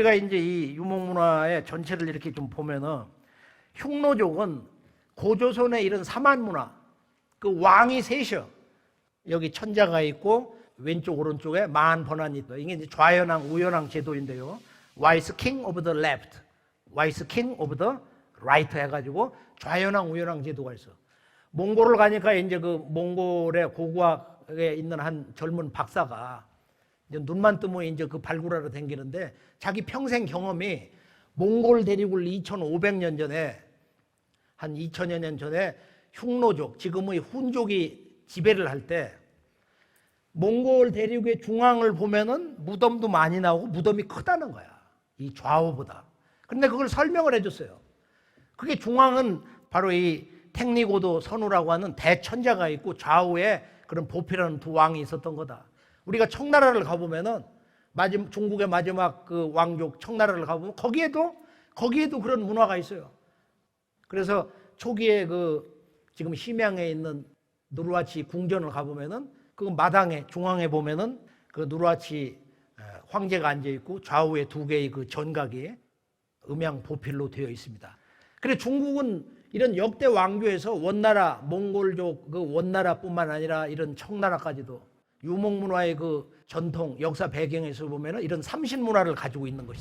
우리가 이제 이 유목 문화의 전체를 이렇게 좀 보면은 흉노족은 고조선의 이런 사만 문화, 그 왕이 셋이요. 여기 천자가 있고 왼쪽 오른쪽에 만 번환이 있다. 이게 이제 좌연왕 우연왕 제도인데요. Wise King of the Left, Wise King of the Right 해가지고 좌연왕 우연왕 제도가 있어. 몽골을 가니까 이제 그 몽골의 고고학에 있는 한 젊은 박사가 이제 눈만 뜨면 이제 그 발굴하러 댕기는데 자기 평생 경험이 몽골 대륙을 2,500년 전에 한 2천여 년 전에 흉노족, 지금의 훈족이 지배를 할 때 몽골 대륙의 중앙을 보면은 무덤도 많이 나오고 무덤이 크다는 거야. 이 좌우보다. 근데 그걸 설명을 해줬어요. 그게 중앙은 바로 이 택리고도 선우라고 하는 대천자가 있고 좌우에 그런 보피라는 두 왕이 있었던 거다. 우리가 청나라를 가보면은 마지막 중국의 마지막 그 왕족 청나라를 가보면 거기에도 거기에도 그런 문화가 있어요. 그래서 초기에 그 지금 심양에 있는 누르하치 궁전을 가보면은 그 마당에 중앙에 보면은 그 누르하치 에, 황제가 앉아 있고 좌우에 두 개의 그 전각이 음양 보필로 되어 있습니다. 그래 중국은 이런 역대 왕조에서 원나라 몽골족 그 원나라뿐만 아니라 이런 청나라까지도 유목문화의 그 전통 역사 배경에서 보면은 이런 삼신 문화를 가지고 있는 것이.